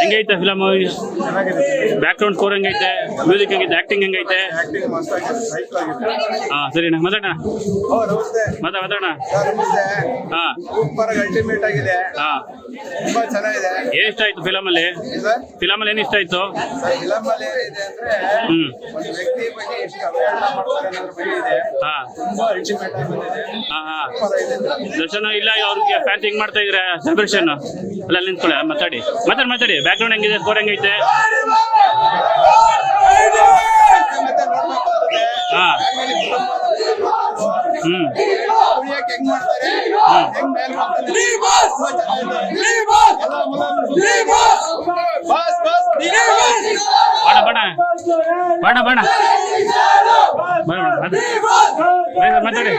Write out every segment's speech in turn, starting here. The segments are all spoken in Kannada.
ಹೆಂಗೈತೆ ಫಿಲಮ್ ಬ್ಯಾಕ್ ಗ್ರೌಂಡ್ ಸ್ಕೋರ್ ಹೆಂಗೈತೆ? ಮ್ಯೂಸಿಕ್ ಹೆಂಗೈತೆ? ಆಕ್ಟಿಂಗ್ ಹೆಂಗೈತೆ? ಹಾ ಸರಿ ಮಾತಾಡೋಣ. ಮಾತಾ ಮಾತಾಡೋಣ. ಸರ್ ಹಾ. ಅಲ್ಟಿಮೇಟ್ ಆಗಿದೆ. ಹಾ. ತುಂಬಾ ಚೆನ್ನಾಗಿದೆ. ಏನ್ ಇಷ್ಟ ಆಯ್ತು ಫಿಲಮ್ ಅಲ್ಲಿ? ಫಿಲಮ್ ಅಲ್ಲಿ ಏನ್ ಇಷ್ಟ ಆಯ್ತು? ಹ್ಮ್ ಫಿಲಮ್ ಅಲ್ಲಿ ಏನಿದೆ ಅಂದ್ರೆ ಎಷ್ಟು ಅವಹೇಳನ ಮಾಡ್ತಾರೆ ಅನ್ನೋದ್ರ ಬಗ್ಗೆ ಇದೆ. ಹಾ. ತುಂಬಾ ಅಲ್ಟಿಮೇಟ್ ಆಗಿ ಬಂದಿದೆ ಹಾ ಹಾ. ಸೂಪರ್ ದರ್ಶನ ಇಲ್ಲ ಅವ್ರಿಗೆ ಫ್ಯಾನ್ಸ್ ಹಿಂಗ್ ಮಾಡ್ತಾ ಇದ್ರೆ? ಸೆಲೆಬ್ರೇಷನ್ ಅಲ್ಲ ನಿಂತ್ಕೊಳ್ಳಿ ಮಾತಾಡಿ. ಮಾತಾಡಿ ಮಾತಾಡಿ. ಬ್ಯಾಕ್ ಗ್ರೌಂಡ್ ಹೆಂಗಿದೆ? ಸ್ಕೋರ್ ಹೆಂಗೈತೆ. ಹಾ. ಹ್ಮ್. ಬಡ ಬಡ ಬಡ ಹೆಂಗ್ ಮಾತಾಡಿ.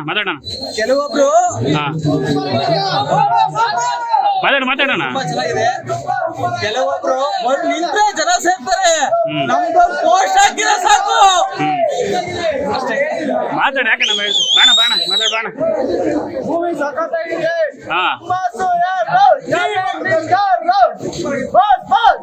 ಮಾತಾಡೋಣ. ಕೆಲವೊಬ್ರು ಮಾತಾಡ ಮಾತಾಡೋಣ. ತುಂಬಾ ಚೆನ್ನಾಗಿದೆ. ಕೆಲವೊಬ್ರು ನಿಂತ್ರೆ ಜನ ಸೇರ್ತಾರೆ. ನಮ್ದೊಂದು ಪೋಸ್ಟ್ ಹಾಕಿದ್ರೆ ಸಾಕು. ಮಾತಾಡ ಯಾಕೆ ನಮ್ಮ ಬಾಣ ಬಾಣ ಮಾತಾಡ ಬಾಣ. ಸಖತ್ತಾಗಿದೆ ಹಾ. Boss boss